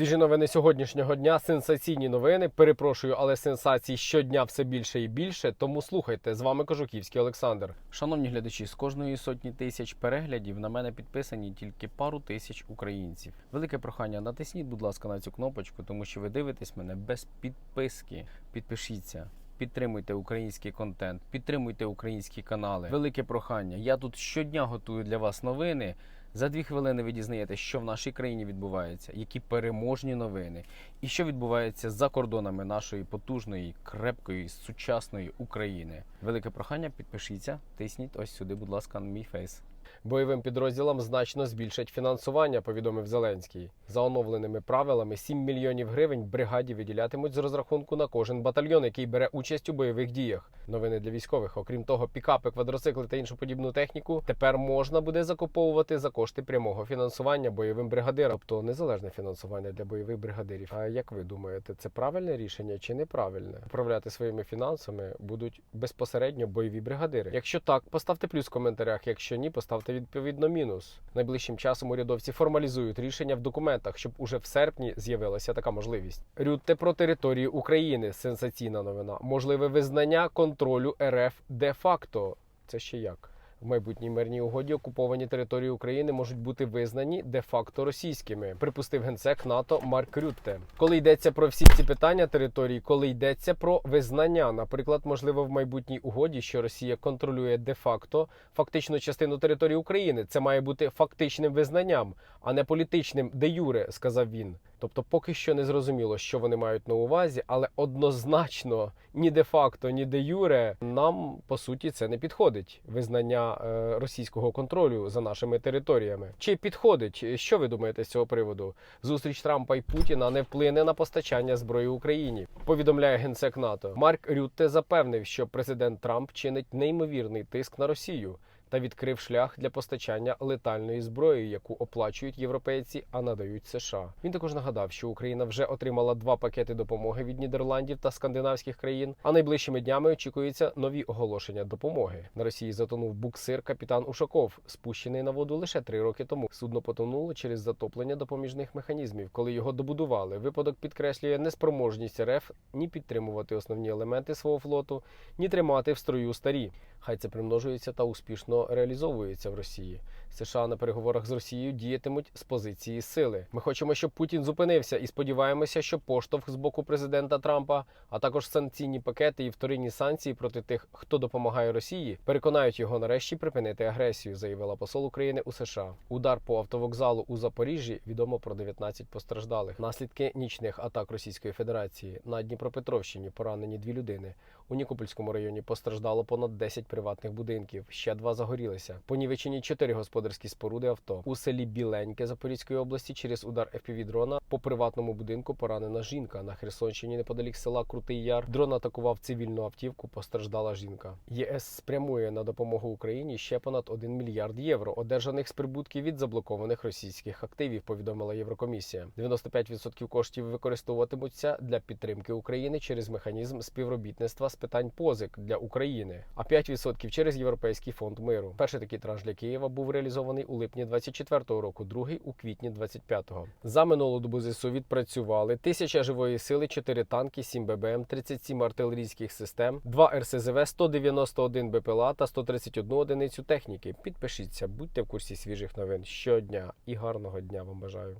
Свіжі новини сьогоднішнього дня, сенсаційні новини. Перепрошую, але сенсацій щодня все більше і більше. Тому слухайте. З вами Кожуківський Олександр. Шановні глядачі, з кожної сотні тисяч переглядів на мене підписані тільки пару тисяч українців. Велике прохання, натисніть, будь ласка, на цю кнопочку, тому що ви дивитесь мене без підписки. Підпишіться. Підтримуйте український контент, підтримуйте українські канали. Велике прохання. Я тут щодня готую для вас новини. За дві хвилини ви дізнаєтесь, що в нашій країні відбувається, які переможні новини, і що відбувається за кордонами нашої потужної, крепкої, сучасної України. Велике прохання, підпишіться, тисніть ось сюди, будь ласка, на мій фейс. Бойовим підрозділам значно збільшать фінансування, повідомив Зеленський. За оновленими правилами 7 мільйонів гривень бригаді виділятимуть з розрахунку на кожен батальйон, який бере участь у бойових діях. Новини для військових. Окрім того, пікапи, квадроцикли та іншу подібну техніку тепер можна буде закуповувати за кошти прямого фінансування бойовим бригадирам, тобто незалежне фінансування для бойових бригадирів. А як ви думаєте, це правильне рішення чи неправильне? Управляти своїми фінансами будуть безпосередньо бойові бригадири. Якщо так, поставте плюс в коментарях. Якщо ні, поставте відповідно мінус. Найближчим часом урядовці формалізують рішення в документах, щоб уже в серпні з'явилася така можливість. Рютте про територію України. Сенсаційна новина. Можливе визнання контролю РФ де-факто. Це ще як? В майбутній мирній угоді окуповані території України можуть бути визнані де-факто російськими, припустив генсек НАТО Марк Рютте. Коли йдеться про всі ці питання території, коли йдеться про визнання, наприклад, можливо, в майбутній угоді, що Росія контролює де-факто фактично частину території України, це має бути фактичним визнанням, а не політичним де юре, сказав він. Тобто, поки що не зрозуміло, що вони мають на увазі, але однозначно ні де-факто, ні де юре нам по суті це не підходить. Визнання е, російського контролю за нашими територіями. Чи підходить? Що ви думаєте з цього приводу? Зустріч Трампа і Путіна не вплине на постачання зброї Україні. Повідомляє генсек НАТО. Марк Рютте запевнив, що президент Трамп чинить неймовірний тиск на Росію та відкрив шлях для постачання летальної зброї, яку оплачують європейці, а надають США. Він також нагадав, що Україна вже отримала два пакети допомоги від Нідерландів та скандинавських країн. А найближчими днями очікуються нові оголошення допомоги. На Росії затонув буксир капітан Ушаков, спущений на воду лише три роки тому. Судно потонуло через затоплення допоміжних механізмів, коли його добудували. Випадок підкреслює неспроможність РФ ні підтримувати основні елементи свого флоту, ні тримати в строю старі. Хай це примножується та успішно реалізовується в Росії. США на переговорах з Росією діятимуть з позиції сили. Ми хочемо, щоб Путін зупинився, і сподіваємося, що поштовх з боку президента Трампа, а також санкційні пакети і вторинні санкції проти тих, хто допомагає Росії, переконають його нарешті припинити агресію, заявила посол України у США. Удар по автовокзалу у Запоріжжі відомо про 19 постраждалих. Наслідки нічних атак Російської Федерації на Дніпропетровщині поранені дві людини. У Нікопольському районі постраждало понад 10 приватних будинків. Ще два загорілися. Понівечені чотири господарські споруди авто. У селі Біленьке Запорізької області через удар fpv дрона по приватному будинку поранена жінка. На Херсонщині неподалік села Крутий Яр. Дрон атакував цивільну автівку. Постраждала жінка. ЄС спрямує на допомогу Україні ще понад 1 мільярд євро, одержаних з прибутків від заблокованих російських активів. Повідомила Єврокомісія. 95% коштів використовуватимуться для підтримки України через механізм співробітництва з питань позик для України, а 5% через Європейський фонд миру. Перший такий транш для Києва був реалізований у липні 24-го року, другий у квітні 25-го. За минулу добу ЗСУ відпрацювали тисяча живої сили, 4 танки, 7 ББМ, 37 артилерійських систем, 2 РСЗВ, 191 БПЛА та 131 одиницю техніки. Підпишіться, будьте в курсі свіжих новин щодня і гарного дня вам бажаю.